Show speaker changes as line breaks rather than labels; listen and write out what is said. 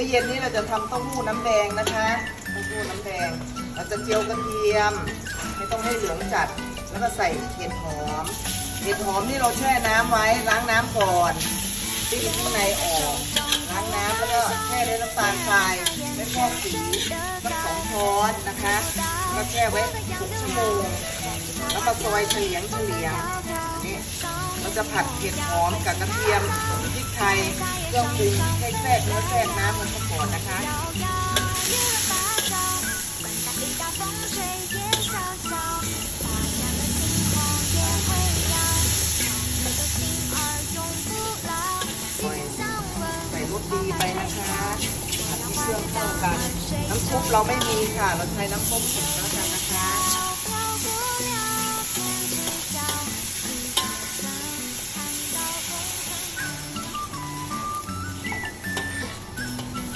มื้อเย็นนี้เราจะทำเต้าหู้น้ำแดงนะคะเต้าหู้น้ำแดง เราจะเจียวกระเทียม ไม่ต้องให้เหลืองจัด แล้วก็ใส่เห็ดหอม เห็ดหอมนี่เราแช่น้ำไว้ล้างน้ำก่อนตีข้างในออกล้างน้ำแล้วก็แช่ด้วยน้ำตาลทรายไม่พอกสีสักสองช้อนนะคะแล้วแช่ไว้หกชั่วโมงแล้วก็ซอยเฉลียงเฉลียงนี่เราจะผัดเห็ดหอมกับกระเทียมพริกไทยเครื่องปรุง แทรกเนื้อแทรกน้ำมันเข้าก่อนนะคะใส่รสดีไปนะคะผัดให้เครื่องเข้ากัน น้ำซุปเราไม่มีค่ะ เราใช้น้ำส้มสดแล้วกันนะคะ